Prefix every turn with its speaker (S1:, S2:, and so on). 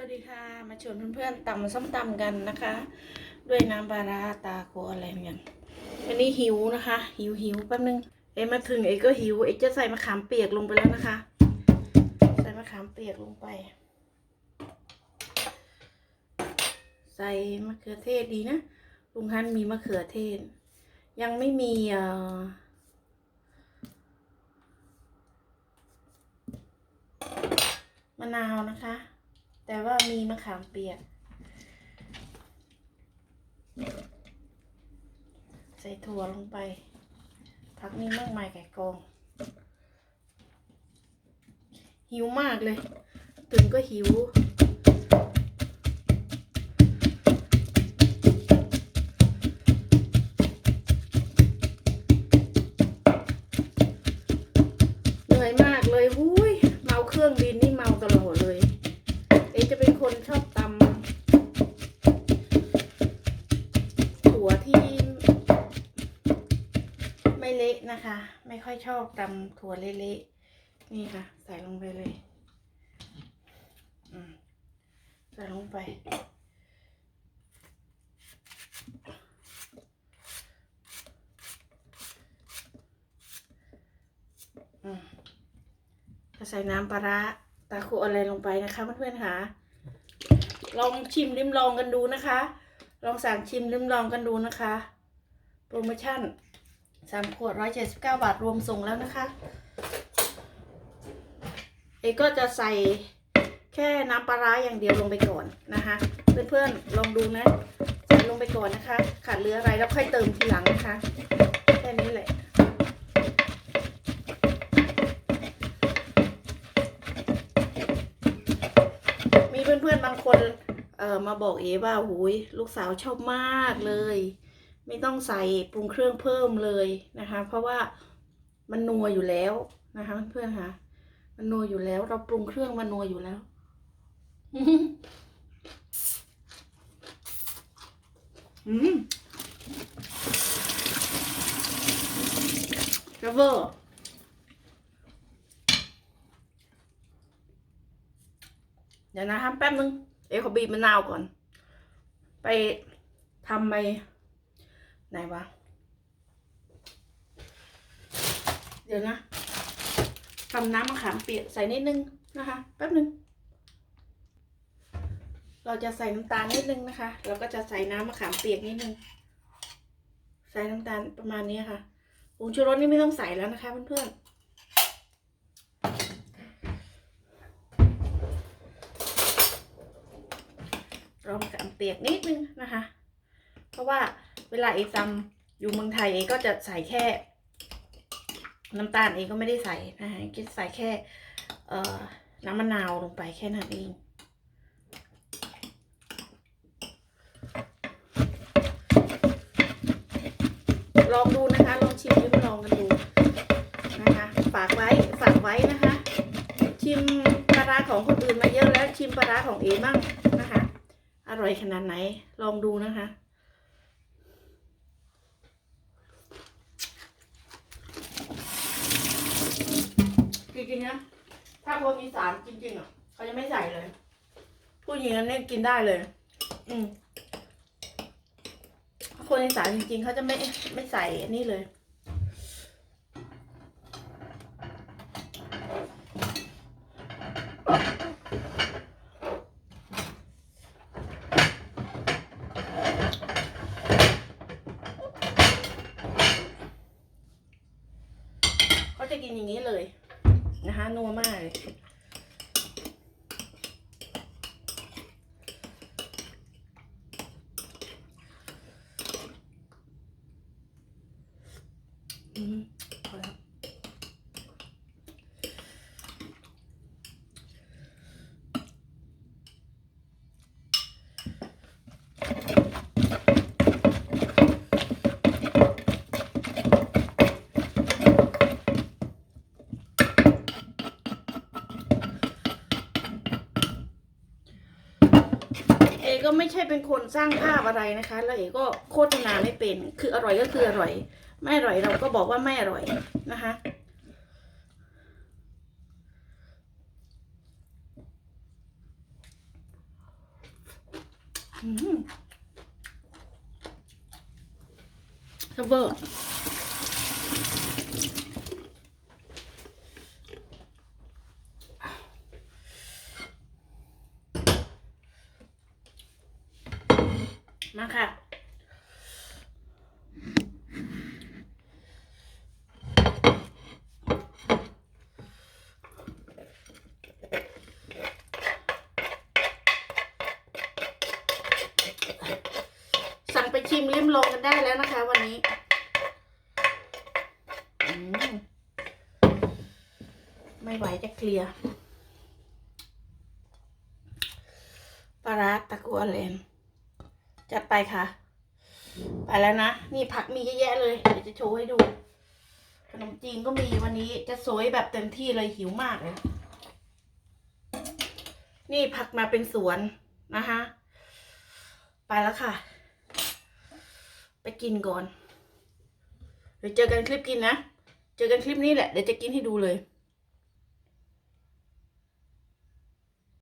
S1: สวัสดีค่ะ มาชวนเพื่อนๆตำส้มตำกันนะคะ ด้วยน้ำปลาร้าตาโคอะไรอย่างวันนี้หิวนะคะ หิวหิวแป๊บนึงเอ๊ะมาถึงเอ๊ะก็หิวเอ๊ะจะใส่มะขามเปียกลงไปแล้วนะคะ ใส่มะขามเปียกลงไป ใส่มะเขือเทศดีนะลุงฮันมีมะเขือเทศ ยังไม่มีเอ่อมะนาวนะคะ แต่ว่ามีมะขามเปียก ใส่ถั่วลงไป พักนี้มากมายไก่กอง หิวมากเลย ตื่นก็หิว นะคะ ไม่ค่อยชอบตำถั่วเละๆนี่ค่ะ ใส่ลงไปเลยใส่ลงไป จะใส่น้ำปลาร้าตาคุอะไรลงไปนะคะเพื่อนๆค่ะ ลองชิมริมลองกันดูนะคะ ลองสั่งชิมริมลองกันดูนะคะ โปรโมชั่น สามขวดร้อยเจ็ดสิบเก้าบาทรวมส่งแล้วนะคะเอกก็จะใส่แค่น้ำปลาร้าอย่างเดียวลงไปก่อนนะคะ เพื่อนๆลองดูนะใส่ลงไปก่อนนะคะ ขาดเหลืออะไรแล้วค่อยเติมทีหลังนะคะแค่นี้แหละมีเพื่อนๆบางคนเอ่อมาบอกเอว่าหูยลูกสาวชอบมากเลย ไม่ต้องใส่ปรุงเครื่องเพิ่มเลยนะคะ เพราะว่ามันนัวอยู่แล้วนะคะเพื่อนๆค่ะ มันนัวอยู่แล้ว เราปรุงเครื่องมันนัวอยู่แล้วอืมกระเบอร์เดี๋ยวนะครับแป๊บนึงเดี๋ขอบีบมะนาวก่อน ไปทำไป ไหนวะ เดี๋ยวนะทำน้ำมะขามเปียกใส่นิดนึงนะคะแป๊บนึง เราจะใส่น้ำตาลนิดนึงนะคะ เราก็จะใส่น้ำมะขามเปียกนิดนึง ใส่น้ำตาลประมาณนี้ค่ะผงชูรสนี่ไม่ต้องใส่แล้วนะคะเพื่อนๆรอมกับเปียกนิดนึงนะคะ เพราะว่า เวลาเอตำอยู่เมืองไทยเอกก็จะใส่แค่ น้ำตาลเองก็ไม่ได้ใส่นะคะก็ใส่แค่เอ่อน้ำมะนาวลงไปแค่นั้นเองลองดูนะคะ ลองชิมลิ้มลองกันดูนะคะ ฝากไว้ ฝากไว้นะคะ ชิมปลาร้าของคนอื่นมาเยอะแล้ว ชิมปลาร้าของเอบ้างนะคะ อร่อยขนาดไหน ลองดูนะคะ จริงๆนะถ้าคนอีสานจริงๆอะเขาจะไม่ใส่เลย ผู้หญิงอันนี้กินได้เลย อืมคนอีสานจริงๆเขาจะไม่ไม่ใส่อันนี้เลยเขาจะกินอย่างนี้เลย นะคะนัวมากเลยอืมพอแล้วเอ ก็ไม่ใช่เป็นคนสร้างภาพอะไรนะคะ แล้วเอก็โฆษณาไม่เป็น คืออร่อยก็คืออร่อย ไม่อร่อยเราก็บอกว่าไม่อร่อยนะคะ อืมซับเบอร์ มาค่ะ สั่งไปชิมลิ้มลองกันได้แล้วนะคะ วันนี้ไม่ไหวจะเคลียร์ปลาร้าตะกัวเลน จัดไปค่ะ ไปแล้วนะ นี่ผักมีเยอะแยะเลยเดี๋ยวจะโชว์ให้ดู ขนมจีนก็มีวันนี้จะสวยแบบเต็มที่เลยหิวมากเลย นี่ผักมาเป็นสวนนะคะไปแล้วค่ะ ไปกินก่อน เดี๋ยวเจอกันคลิปกินนะ เจอกันคลิปนี้แหละ เดี๋ยวจะกินให้ดูเลย